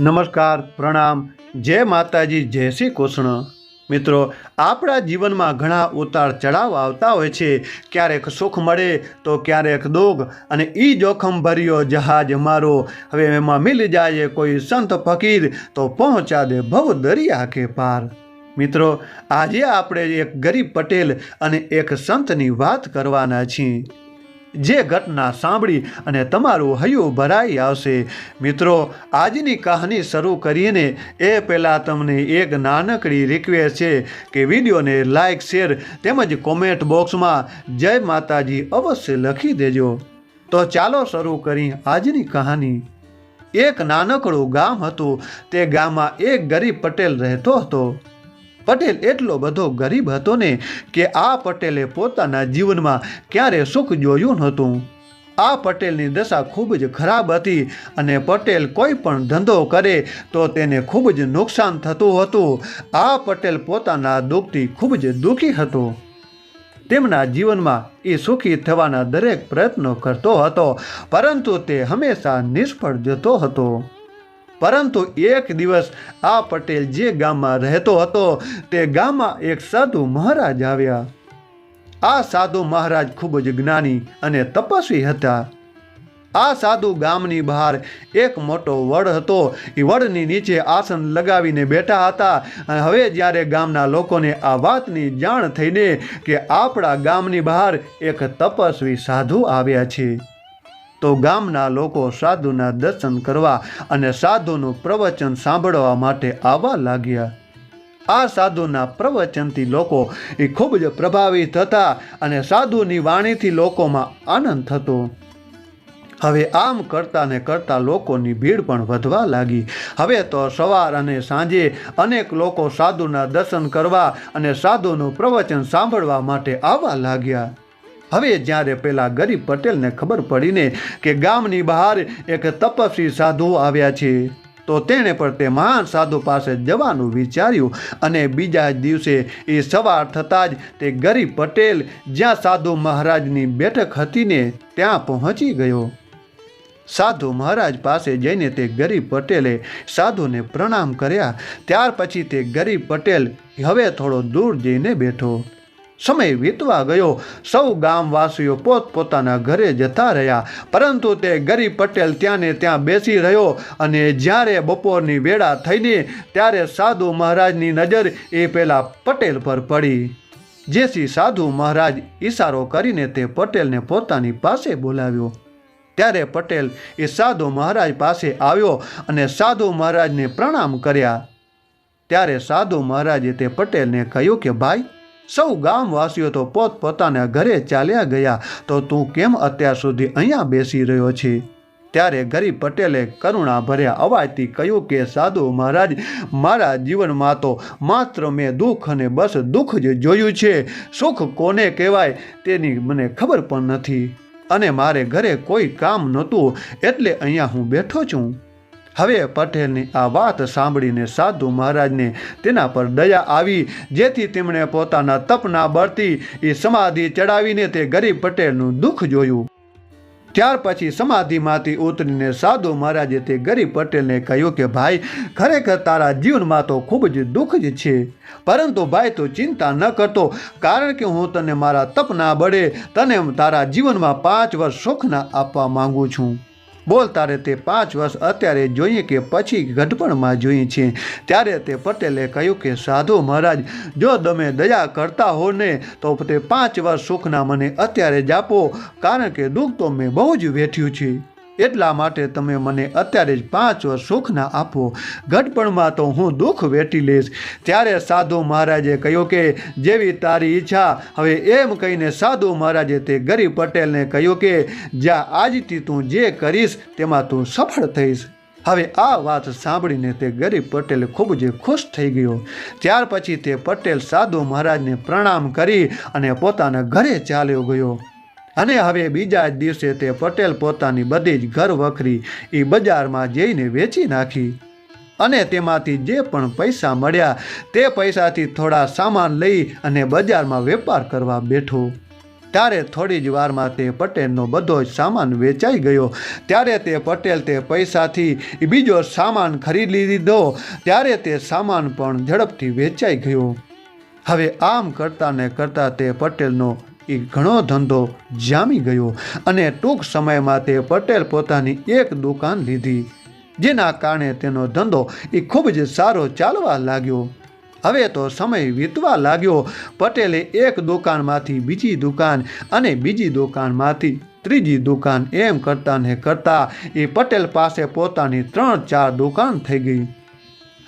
નમસ્કાર, પ્રણામ. જય માતાજી, જય શ્રી કૃષ્ણ. મિત્રો, આપણા જીવનમાં ઘણા ઉતાર ચઢાવ આવતા હોય છે. ક્યારેક સુખ મળે તો ક્યારેક દુઃખ અને એ જોખમ ભર્યો જહાજ મારો. હવે એમાં મિલ જાય કોઈ સંત ફકીર તો પહોંચા દે ભવ દરિયા કે પાર. મિત્રો, આજે આપણે એક ગરીબ પટેલ અને એક સંતની વાત કરવાના છીએ. જે ઘટના સાંભળી અને તમારું હૈયું ભરાઈ આવશે. મિત્રો, આજની કહાની શરૂ કરીને એ પહેલાં તમને એક નાનકડી રિક્વેસ્ટ છે કે વિડીયોને લાઇક શેર તેમજ કોમેન્ટ બોક્સમાં જય માતાજી અવશ્ય લખી દેજો. તો ચાલો શરૂ કરી આજની કહાની. એક નાનકડું ગામ હતું. તે ગામમાં એક ગરીબ પટેલ રહેતો હતો. પટેલ એટલો બધો ગરીબ હતો ને કે આ પટેલે પોતાના જીવનમાં ક્યારે સુખ જોયું નહોતું. આ પટેલની દશા ખૂબ જ ખરાબ હતી અને પટેલ કોઈ પણ ધંધો કરે તો તેને ખૂબ જ નુકસાન થતું હતું. આ પટેલ પોતાના દુઃખથી ખૂબ જ દુઃખી હતો. તેમના જીવનમાં એ સુખી થવાના દરેક પ્રયત્નો કરતો હતો, પરંતુ તે હંમેશા નિષ્ફળ જતો હતો. પરંતુ એક દિવસ આ પટેલ જે ગામમાં રહેતો હતો, તે ગામમાં એક સાધુ મહારાજ આવ્યા. આ સાધુ મહારાજ ખૂબ જ જ્ઞાની અને તપસ્વી હતા. આ સાધુ ગામની બહાર એક મોટો વડ હતો. એ વડની નીચે આસન લગાવીને બેઠા હતા. અને હવે જ્યારે ગામના લોકોને આ વાતની જાણ થઈને કે આપણા ગામની બહાર એક તપસ્વી સાધુ આવ્યા છે. તો ગામના લોકો સાધુના દર્શન કરવા અને સાધુનું પ્રવચન સાંભળવા માટે આવવા લાગ્યા. આ સાધુના પ્રવચનથી લોકો એ ખૂબ જ પ્રભાવિત હતા અને સાધુની વાણીથી લોકોમાં આનંદ થતો. હવે આમ કરતા ને કરતા લોકોની ભીડ પણ વધવા લાગી. હવે તો સવાર અને સાંજે અનેક લોકો સાધુના દર્શન કરવા અને સાધુનું પ્રવચન સાંભળવા માટે આવવા લાગ્યા. હવે જ્યારે પેલા ગરીબ પટેલને ખબર પડીને કે ગામની બહાર એક તપસ્વી સાધુ આવ્યા છે, તો તેણે પણ તે મહાન સાધુ પાસે જવાનું વિચાર્યું અને બીજા જ દિવસે એ સવાર થતાં જ તે ગરીબ પટેલ જ્યાં સાધુ મહારાજની બેઠક હતીને ત્યાં પહોંચી ગયો. સાધુ મહારાજ પાસે જઈને તે ગરીબ પટેલે સાધુને પ્રણામ કર્યા, ત્યાર પછી તે ગરીબ પટેલ હવે થોડો દૂર જઈને બેઠો. સમય વીતવા ગયો. સૌ ગામવાસીઓ પોતપોતાના ઘરે જતા રહ્યા. પરંતુ તે ગરીબ પટેલ ત્યાંને ત્યાં બેસી રહ્યો અને જ્યારે બપોરની વેળા થઈને ત્યારે સાધુ મહારાજની નજર એ પેલા પટેલ પર પડી. જેથી સાધુ મહારાજ ઈશારો કરીને તે પટેલને પોતાની પાસે બોલાવ્યો. ત્યારે પટેલ એ સાધુ મહારાજ પાસે આવ્યો અને સાધુ મહારાજને પ્રણામ કર્યા. ત્યારે સાધુ મહારાજે તે પટેલને કહ્યું કે, ભાઈ સૌ ગામવાસીઓ તો પોતપોતાના ઘરે ચાલ્યા ગયા, તો તું કેમ અત્યાર સુધી અહીંયા બેસી રહ્યો છે? ત્યારે ગરીબ પટેલે કરુણા ભર્યા અવાજથી કહ્યું કે, સાધુ મહારાજ, મારા જીવનમાં તો માત્ર મેં દુઃખ અને બસ દુઃખ જ જોયું છે. સુખ કોને કહેવાય તેની મને ખબર પણ નથી. અને મારે ઘરે કોઈ કામ નહોતું, એટલે અહીંયા હું બેઠો છું. હવે પટેલની આ વાત સાંભળીને સાધુ મહારાજને તેના પર દયા આવી, જેથી તેમણે પોતાના તપના બળથી એ સમાધિ ચડાવીને તે ગરીબ પટેલનું દુઃખ જોયું. ત્યાર પછી સમાધિમાંથી ઉતરીને સાધુ મહારાજે તે ગરીબ પટેલને કહ્યું કે, ભાઈ, ખરેખર તારા જીવનમાં તો ખૂબ જ દુઃખ જ છે. પરંતુ ભાઈ, તું ચિંતા ન કરતો, કારણ કે હું તને મારા તપના બળે તને તારા જીવનમાં પાંચ વર્ષ સુખના આપવા માંગુ છું. બોલ, તારે તે પાંચ વર્ષ અત્યારે જોઈએ કે પછી ઘટપણમાં જોઈએ છે. ત્યારે તે પટેલે કહ્યું કે, સાધુ મહારાજ, જો તમે દયા કરતા હો ને, તો તે પાંચ વર્ષ સુખના મને અત્યારે જ આપો. કારણ કે દુઃખ તો મેં બહુ જ વેઠ્યું છે. એટલા માટે તમે મને અત્યારે જ પાંચ વર્ષ સુખના આપો. ઘટપણમાં તો હું દુઃખ વેઠી લઈશ. ત્યારે સાધુ મહારાજે કહ્યું કે, જેવી તારી ઈચ્છા. હવે એમ કહીને સાધુ મહારાજે તે ગરીબ પટેલને કહ્યું કે જ્યાં આજથી તું જે કરીશ તેમાં તું સફળ થઈશ. હવે આ વાત સાંભળીને તે ગરીબ પટેલ ખૂબ જ ખુશ થઈ ગયો. ત્યાર પછી તે પટેલ સાધુ મહારાજને પ્રણામ કરી અને પોતાના ઘરે ચાલ્યો ગયો. અને હવે બીજા જ દિવસે તે પટેલ પોતાની બધી જ ઘર વખરી એ બજારમાં જઈને વેચી નાખી. અને તેમાંથી જે પણ પૈસા મળ્યા, તે પૈસાથી થોડા સામાન લઈ અને બજારમાં વેપાર કરવા બેઠો. ત્યારે થોડી જ વારમાં તે પટેલનો બધો જ સામાન વેચાઈ ગયો. ત્યારે તે પટેલ તે પૈસાથી બીજો સામાન ખરીદી લીધો. ત્યારે તે સામાન પણ ઝડપથી વેચાઈ ગયો. હવે આમ કરતાં ને કરતાં તે પટેલનો એ ઘણો ધંધો જામી ગયો અને ટૂંક સમયમાં તે પટેલ પોતાની એક દુકાન લીધી. જેના કારણે તેનો ધંધો એ ખૂબ જ સારો ચાલવા લાગ્યો. હવે તો સમય વીતવા લાગ્યો. પટેલે એક દુકાનમાંથી બીજી દુકાન અને બીજી દુકાનમાંથી ત્રીજી દુકાન એમ કરતાં ને કરતાં એ પટેલ પાસે પોતાની ત્રણ ચાર દુકાન થઈ ગઈ.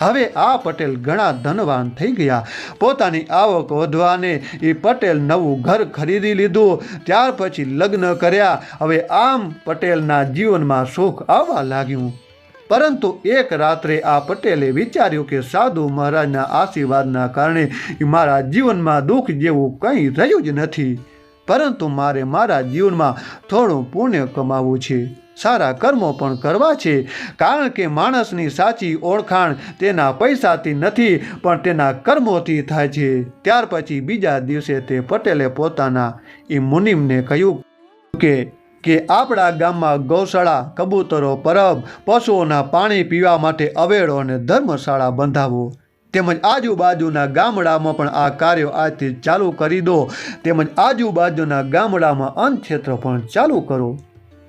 હવે આ પટેલ ઘણા ધનવાન થઈ ગયા. પોતાની આવક વધવાને એ પટેલ નવું ઘર ખરીદી લીધું. ત્યાર પછી લગ્ન કર્યા. હવે આમ પટેલના જીવનમાં સુખ આવવા લાગ્યું. પરંતુ એક રાત્રે આ પટેલે વિચાર્યું કે સાધુ મહારાજના આશીર્વાદના કારણે મારા જીવનમાં દુઃખ જેવું કંઈ રહ્યું જ નથી. પરંતુ મારે મારા જીવનમાં થોડું પુણ્ય કમાવવું છે. સારા કર્મો પણ કરવા છે, કારણ કે માણસની સાચી ઓળખાણ તેના પૈસાથી નથી, પણ તેના કર્મોથી થાય છે. ત્યાર પછી બીજા દિવસે તે પટેલે પોતાના એ મુનિમને કહ્યું કે કે આપણા ગામમાં ગૌશાળા, કબૂતરો, પરબ, પશુઓના પાણી પીવા માટે અવેડો અને ધર્મશાળા બંધાવો. તેમજ આજુબાજુના ગામડામાં પણ આ કાર્યો આજથી ચાલુ કરી દો. તેમજ આજુબાજુના ગામડામાં અન્નક્ષેત્ર પણ ચાલુ કરો.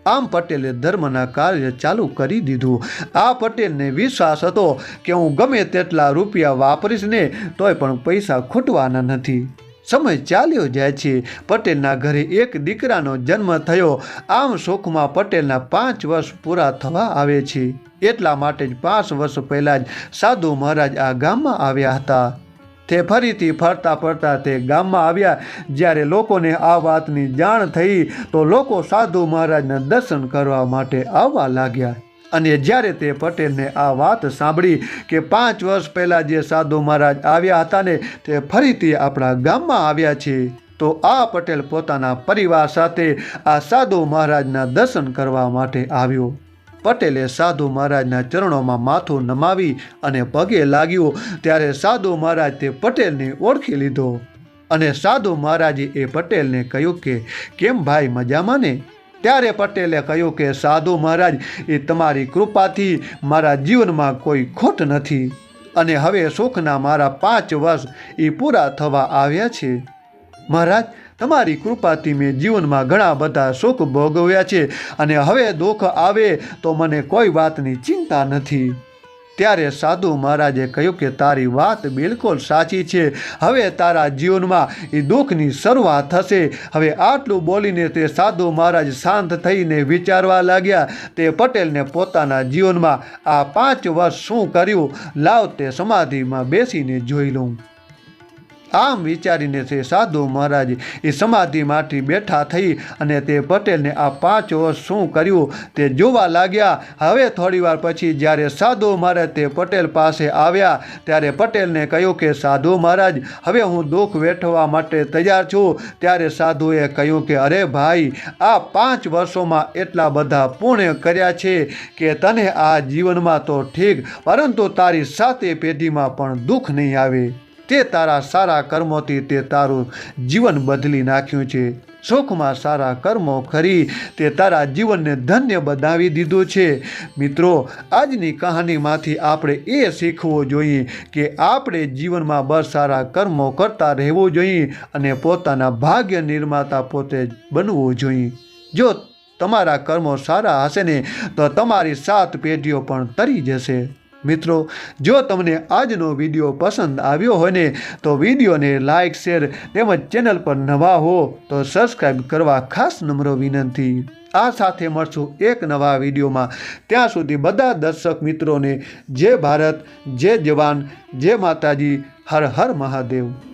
આમ પટેલે ધર્મના કાર્ય ચાલુ કરી દીધું. આ પટેલને વિશ્વાસ હતો કે હું ગમે તેટલા રૂપિયા વાપરીશ ને તોય પણ પૈસા ખૂટવાના નથી. સમય ચાલ્યો જાય છે. પટેલના ઘરે એક દીકરાનો જન્મ થયો. આમ શોખમાં પટેલના પાંચ વર્ષ પૂરા થવા આવે છે. એટલા માટે જ પાંચ વર્ષ પહેલાં જ સાધુ મહારાજ આ ગામમાં આવ્યા હતા. તે ફરીથી ફરતા ફરતા તે ગામમાં આવ્યા. જ્યારે લોકોને આ વાતની જાણ થઈ, તો લોકો સાધુ મહારાજના દર્શન કરવા માટે આવવા લાગ્યા. અને જ્યારે તે પટેલને આ વાત સાંભળી કે પાંચ વર્ષ પહેલાં જે સાધુ મહારાજ આવ્યા હતા ને, તે ફરીથી આપણા ગામમાં આવ્યા છે, તો આ પટેલ પોતાના પરિવાર સાથે આ સાધુ મહારાજના દર્શન કરવા માટે આવ્યો. પટેલે સાધુ મહારાજના ચરણોમાં માથું નમાવી અને પગે લાગ્યું, ત્યારે સાધુ મહારાજ તે પટેલને ઓળખી લીધો. અને સાધુ મહારાજે એ પટેલને કહ્યું કે, કેમ ભાઈ મજામાં ને ત્યારે પટેલે કહ્યું કે, સાધુ મહારાજ, એ તમારી કૃપાથી મારા જીવનમાં કોઈ ખોટ નથી. અને હવે સુખના મારા પાંચ વર્ષ એ પૂરા થવા આવ્યા છે. મહારાજ તમારી કૃપાથી મેં જીવનમાં ઘણા બધા સુખ ભોગવ્યા છે અને હવે દુઃખ આવે તો મને કોઈ વાતની ચિંતા નથી. ત્યારે સાધુ મહારાજે કહ્યું કે તારી વાત બિલકુલ સાચી છે. હવે તારા જીવનમાં એ દુઃખની શરૂઆત થશે. હવે આટલું બોલીને તે સાધુ મહારાજ શાંત થઈને વિચારવા લાગ્યા. તે પટેલને પોતાના જીવનમાં આ પાંચ વર્ષ શું કર્યું? લાવ તે સમાધિમાં બેસીને જોઈ લઉં. આમ વિચારીને તે સાધુ મહારાજ એ સમાધિમાંથી બેઠા થઈ અને તે પટેલને આ પાંચ વર્ષ શું કર્યું તે જોવા લાગ્યા. હવે થોડીવાર પછી જ્યારે સાધુ મહારાજ તે પટેલ પાસે આવ્યા ત્યારે પટેલને કહ્યું કે, સાધુ મહારાજ, હવે હું દુઃખ વેઠવા માટે તૈયાર છું. ત્યારે સાધુએ કહ્યું કે, અરે ભાઈ, આ પાંચ વર્ષોમાં એટલા બધા પુણ્ય કર્યા છે કે તને આ જીવનમાં તો ઠીક, પરંતુ તારી સાતે પેઢીમાં પણ દુઃખ નહીં આવે. તે તારા સારા કર્મોથી તે તારું જીવન બદલી નાખ્યું છે. સુખમાં સારા કર્મો કરી તે તારા જીવનને ધન્ય બનાવી દીધું છે. મિત્રો, આજની કહાનીમાંથી આપણે એ શીખવું જોઈએ કે આપણે જીવનમાં બસ સારા કર્મો કરતા રહેવું જોઈએ અને પોતાના ભાગ્ય નિર્માતા પોતે બનવું જોઈએ. જો તમારા કર્મો સારા હશે ને, તો તમારી સાત પેઢીઓ પણ તરી જશે. મિત્રો, જો તમને આજનો વીડિયો પસંદ આવ્યો હોય ને, તો વિડીયોને લાઇક શેર તેમજ ચેનલ પર નવા હો, તો સબસ્ક્રાઈબ કરવા ખાસ નમ્ર વિનંતી. આ સાથે મળશું એક નવા વિડીયોમાં. ત્યાં સુધી બધા દર્શક મિત્રોને જય ભારત, જય જવાન, જય માતાજી, હર હર મહાદેવ.